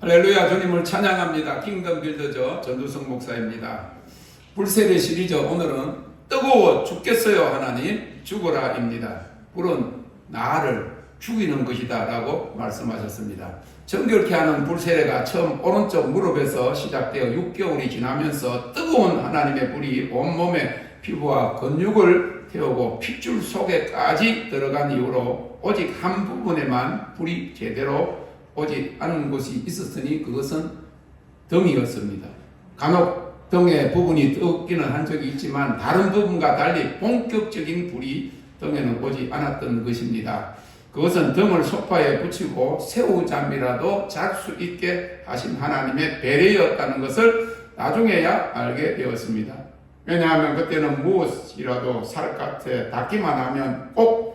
할렐루야 주님을 찬양합니다. 킹덤 빌더저 전두성 목사입니다. 불세례 시리즈 오늘은 뜨거워 죽겠어요 하나님 죽어라입니다. 불은 나를 죽이는 것이다 라고 말씀하셨습니다. 정결케 하는 불세례가 처음 오른쪽 무릎에서 시작되어 6개월이 지나면서 뜨거운 하나님의 불이 온몸에 피부와 근육을 태우고 핏줄 속에까지 들어간 이후로 오직 한 부분에만 불이 제대로 오지 않은 곳이 있었으니 그것은 등이었습니다. 간혹 등의 부분이 뜨기는 한 적이 있지만 다른 부분과 달리 본격적인 불이 등에는 오지 않았던 것입니다. 그것은 등을 소파에 붙이고 새우잠이라도 잘 수 있게 하신 하나님의 배려였다는 것을 나중에야 알게 되었습니다. 왜냐하면 그때는 무엇이라도 살갗에 닿기만 하면 꼭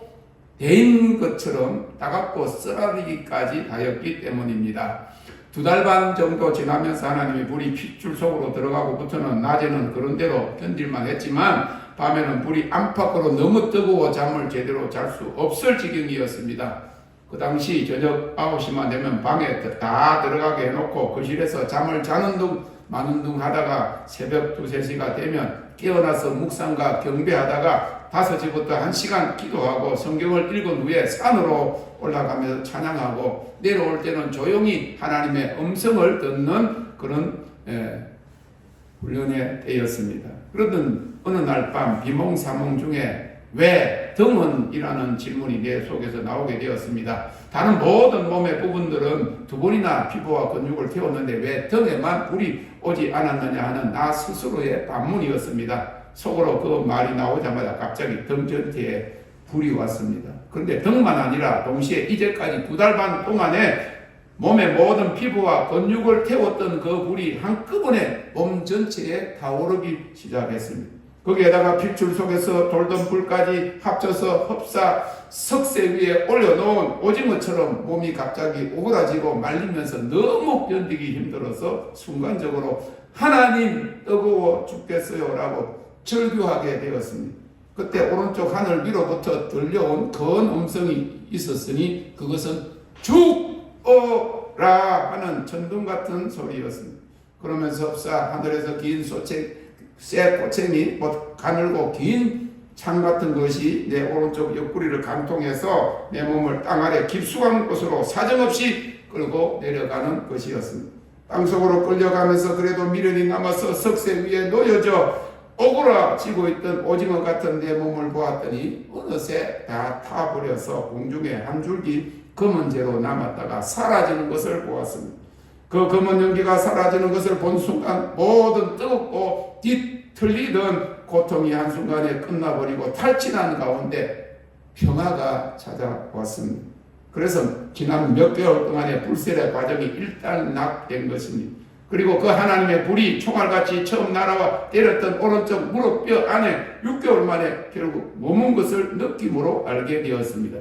대인 것처럼 따갑고 쓰라리기까지 하였기 때문입니다. 두 달 반 정도 지나면서 하나님의 불이 핏줄 속으로 들어가고부터는 낮에는 그런 대로 견딜만 했지만 밤에는 불이 안팎으로 너무 뜨거워 잠을 제대로 잘 수 없을 지경이었습니다. 그 당시 저녁 9시만 되면 방에 다 들어가게 해놓고 거실에서 잠을 자는 둥 마는 둥 하다가 새벽 2, 3시가 되면 깨어나서 묵상과 경배하다가 5시부터 1시간 기도하고 성경을 읽은 후에 산으로 올라가면서 찬양하고 내려올 때는 조용히 하나님의 음성을 듣는 그런 예, 훈련에 되었습니다. 그러던 어느 날 밤 비몽사몽 중에 왜 등은이라는 질문이 내 속에서 나오게 되었습니다. 다른 모든 몸의 부분들은 두 번이나 피부와 근육을 태웠는데 왜 등에만 불이 오지 않았느냐 하는 나 스스로의 반문이었습니다. 속으로 그 말이 나오자마자 갑자기 등 전체에 불이 왔습니다. 그런데 등만 아니라 동시에 이제까지 두 달 반 동안에 몸의 모든 피부와 근육을 태웠던 그 불이 한꺼번에 몸 전체에 타오르기 시작했습니다. 거기에다가 핏줄 속에서 돌던 불까지 합쳐서 흡사 석쇠 위에 올려놓은 오징어처럼 몸이 갑자기 오그라지고 말리면서 너무 견디기 힘들어서 순간적으로 하나님 뜨거워 죽겠어요 라고 절규하게 되었습니다. 그때 오른쪽 하늘 위로부터 들려온 건 음성이 있었으니 그것은 죽어라 하는 천둥 같은 소리였습니다. 그러면서 흡사 하늘에서 긴 소책 쇠 꼬챙이 뭐 가늘고 긴 창 같은 것이 내 오른쪽 옆구리를 관통해서 내 몸을 땅 아래 깊숙한 곳으로 사정없이 끌고 내려가는 것이었습니다. 땅속으로 끌려가면서 그래도 미련이 남아서 석쇠 위에 놓여져 오그라지고 있던 오징어 같은 내 몸을 보았더니 어느새 다 타버려서 공중에 한 줄기 검은 재로 남았다가 사라지는 것을 보았습니다. 그 검은 연기가 사라지는 것을 본 순간 모든 뜨겁고 뒤틀리던 고통이 한순간에 끝나버리고 탈진한 가운데 평화가 찾아왔습니다. 그래서 지난 몇 개월 동안의 불세례 과정이 일단락된 것입니다. 그리고 그 하나님의 불이 총알같이 처음 날아와 때렸던 오른쪽 무릎뼈 안에 6개월 만에 결국 머문 것을 느낌으로 알게 되었습니다.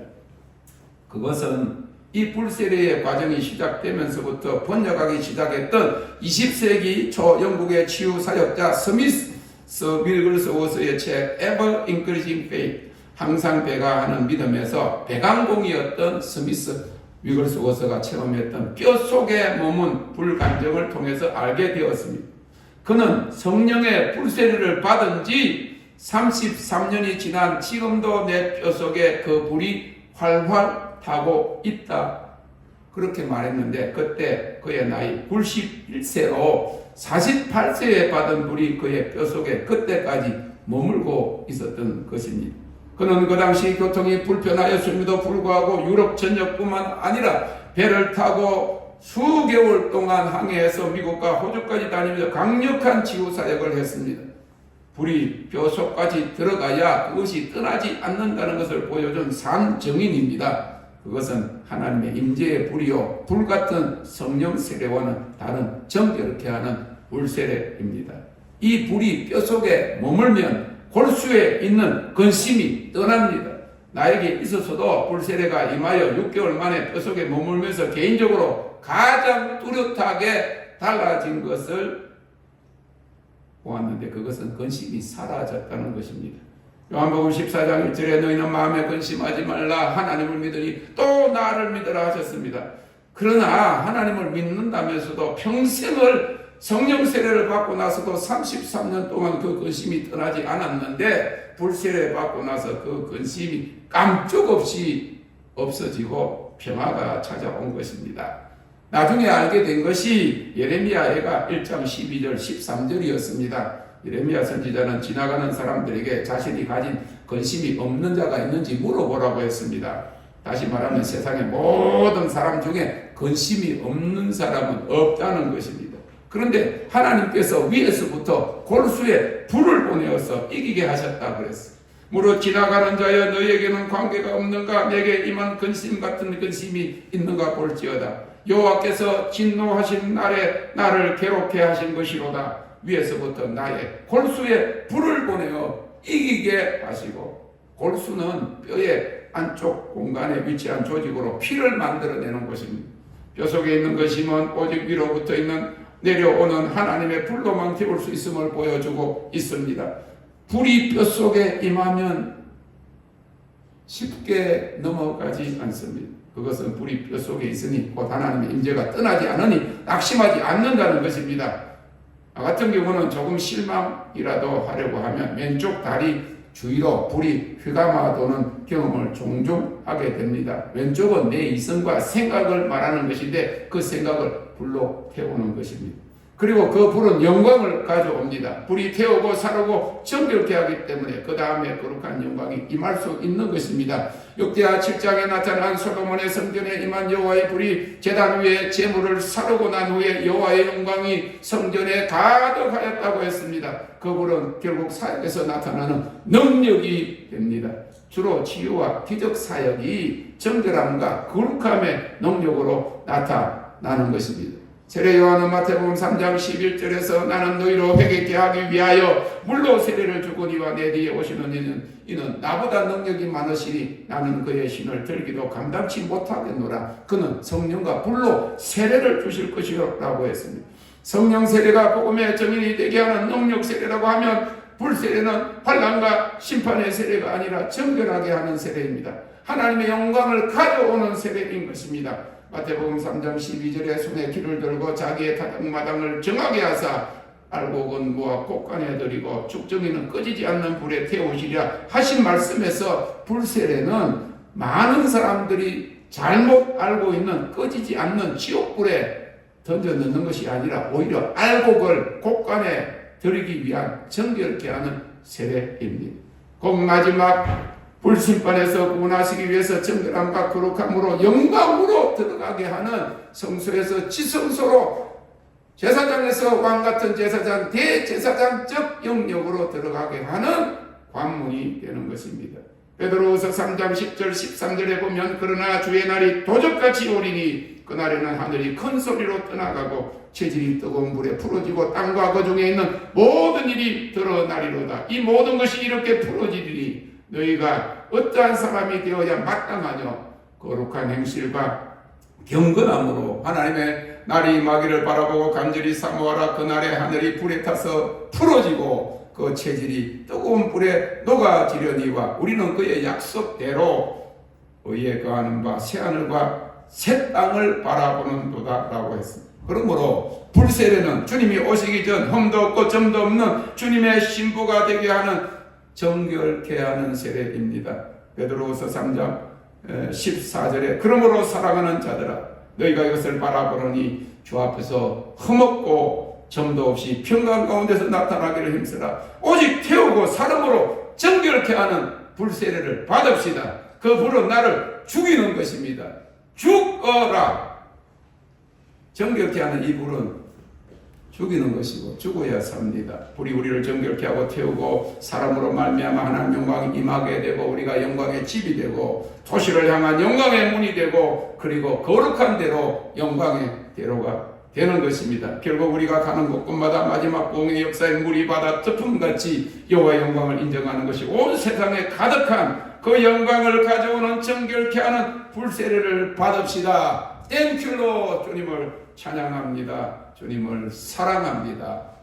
그것은 이 불세례의 과정이 시작되면서부터 번역하기 시작했던 20세기 초 영국의 치유 사역자 스미스 밀글스워스의 책 Ever Increasing Faith 항상 배가하는 믿음에서 배강공이었던 스미스 위글스워스가 체험했던 뼈 속에 머문 불감정을 통해서 알게 되었습니다. 그는 성령의 불세례를 받은 지 33년이 지난 지금도 내 뼈 속에 그 불이 활활 타고 있다. 그렇게 말했는데 그때 그의 나이 91세로 48세에 받은 불이 그의 뼈 속에 그때까지 머물고 있었던 것입니다. 그는 그 당시 교통이 불편하였음에도 불구하고 유럽 전역뿐만 아니라 배를 타고 수개월 동안 항해해서 미국과 호주까지 다니면서 강력한 치유 사역을 했습니다. 불이 뼈 속까지 들어가야 그것이 떠나지 않는다는 것을 보여준 산 증인입니다. 그것은 하나님의 임재의 불이요 불 같은 성령 세례와는 다른 정결케 하는 불세례입니다. 이 불이 뼈 속에 머물면 골수에 있는 근심이 떠납니다. 나에게 있어서도 불세례가 임하여 6개월 만에 뼈 속에 머물면서 개인적으로 가장 뚜렷하게 달라진 것을 보았는데 그것은 근심이 사라졌다는 것입니다. 요한복음 14장 1절에 너희는 마음에 근심하지 말라 하나님을 믿으니 또 나를 믿으라 하셨습니다. 그러나 하나님을 믿는다면서도 평생을 성령 세례를 받고 나서도 33년 동안 그 근심이 떠나지 않았는데 불세례 받고 나서 그 근심이 깜짝 없이 없어지고 평화가 찾아온 것입니다. 나중에 알게 된 것이 예레미야해가 1장 12절 13절이었습니다. 예레미야 선지자는 지나가는 사람들에게 자신이 가진 근심이 없는 자가 있는지 물어보라고 했습니다. 다시 말하면 세상의 모든 사람 중에 근심이 없는 사람은 없다는 것입니다. 그런데 하나님께서 위에서부터 골수에 불을 보내어서 이기게 하셨다 그랬어. 무릇 지나가는 자여 너에게는 관계가 없는가 내게 임한 근심 같은 근심이 있는가 볼지어다. 여호와께서 진노하신 날에 나를 괴롭게 하신 것이로다. 위에서부터 나의 골수에 불을 보내어 이기게 하시고 골수는 뼈의 안쪽 공간에 위치한 조직으로 피를 만들어내는 것입니다. 뼈 속에 있는 것이면 오직 위로부터 있는 내려오는 하나님의 불로만 태울 수 있음을 보여주고 있습니다. 불이 뼈 속에 임하면 쉽게 넘어가지 않습니다. 그것은 불이 뼈 속에 있으니 곧 하나님의 임재가 떠나지 않으니 낙심하지 않는다는 것입니다. 나 같은 경우는 조금 실망이라도 하려고 하면 왼쪽 다리 주위로 불이 휘감아 도는 경험을 종종 하게 됩니다. 왼쪽은 내 이성과 생각을 말하는 것인데 그 생각을 불로 태우는 것입니다. 그리고 그 불은 영광을 가져옵니다. 불이 태우고 사르고 정결케 하기 때문에 그 다음에 거룩한 영광이 임할 수 있는 것입니다. 역대하 7장에 나타난 소로몬의 성전에 임한 여호와의 불이 제단 위에 제물을 사르고 난 후에 여호와의 영광이 성전에 가득하였다고 했습니다. 그 불은 결국 사역에서 나타나는 능력이 됩니다. 주로 치유와 기적 사역이 정결함과 거룩함의 능력으로 나타나는 것입니다. 세례 요한은 마태복음 3장 11절에서 나는 너희로 회개케 하기 위하여 물로 세례를 주거니와 내 뒤에 오시는 이는 이는 나보다 능력이 많으시니 나는 그의 신을 들기도 감당치 못하겠노라 그는 성령과 불로 세례를 주실 것이라고 했습니다. 성령 세례가 복음의 정인이 되게 하는 능력 세례라고 하면 불 세례는 환란과 심판의 세례가 아니라 정결하게 하는 세례입니다. 하나님의 영광을 가져오는 세례인 것입니다. 마태복음 3장 12절에 손에 길을 들고 자기의 타작마당을 정하게 하사 알곡은 모아 곳간에 들이고 축정이는 꺼지지 않는 불에 태우시랴 하신 말씀에서 불세례는 많은 사람들이 잘못 알고 있는 꺼지지 않는 지옥불에 던져 넣는 것이 아니라 오히려 알곡을 곳간에 들이기 위한 정결케 하는 세례입니다. 곧 마지막 불심판에서 구원하시기 위해서 정결함과 거룩함으로 영광으로 들어가게 하는 성소에서 지성소로 제사장에서 왕 같은 제사장 대제사장적 영역으로 들어가게 하는 관문이 되는 것입니다. 베드로후서 3장 10절 13절에 보면 그러나 주의 날이 도적같이 오리니 그날에는 하늘이 큰 소리로 떠나가고 체질이 뜨거운 물에 풀어지고 땅과 그 중에 있는 모든 일이 드러나리로다. 이 모든 것이 이렇게 풀어지리니 너희가 어떠한 사람이 되어야 마땅하뇨 거룩한 행실과 경건함으로 하나님의 날이 임하기를 바라보고 간절히 사모하라 그날에 하늘이 불에 타서 풀어지고 그 체질이 뜨거운 불에 녹아지려니와 우리는 그의 약속대로 의에 거하는 바 새하늘과 새 땅을 바라보는 도다라고 했습니다. 그러므로 불세례는 주님이 오시기 전 흠도 없고 점도 없는 주님의 신부가 되게 하는 정결케 하는 세례입니다. 베드로후서 3장 14절에 그러므로 사랑하는 자들아 너희가 이것을 바라보니 주 앞에서 흠없고 점도 없이 평강 가운데서 나타나기를 힘쓰라 오직 태우고 사람으로 정결케 하는 불세례를 받읍시다. 그 불은 나를 죽이는 것입니다. 죽어라. 정결케 하는 이 불은 죽이는 것이고 죽어야 삽니다. 불이 우리를 정결케 하고 태우고 사람으로 말미암아 하나님 영광이 임하게 되고 우리가 영광의 집이 되고 도시를 향한 영광의 문이 되고 그리고 거룩한 대로 영광의 대로가 되는 것입니다. 결국 우리가 가는 곳곳마다 마지막 공의 역사의 물이 바다 터품같이 여호와의 영광을 인정하는 것이 온 세상에 가득한 그 영광을 가져오는 정결케 하는 불세례를 받읍시다. 땡큐로 주님을 찬양합니다. 주님을 사랑합니다.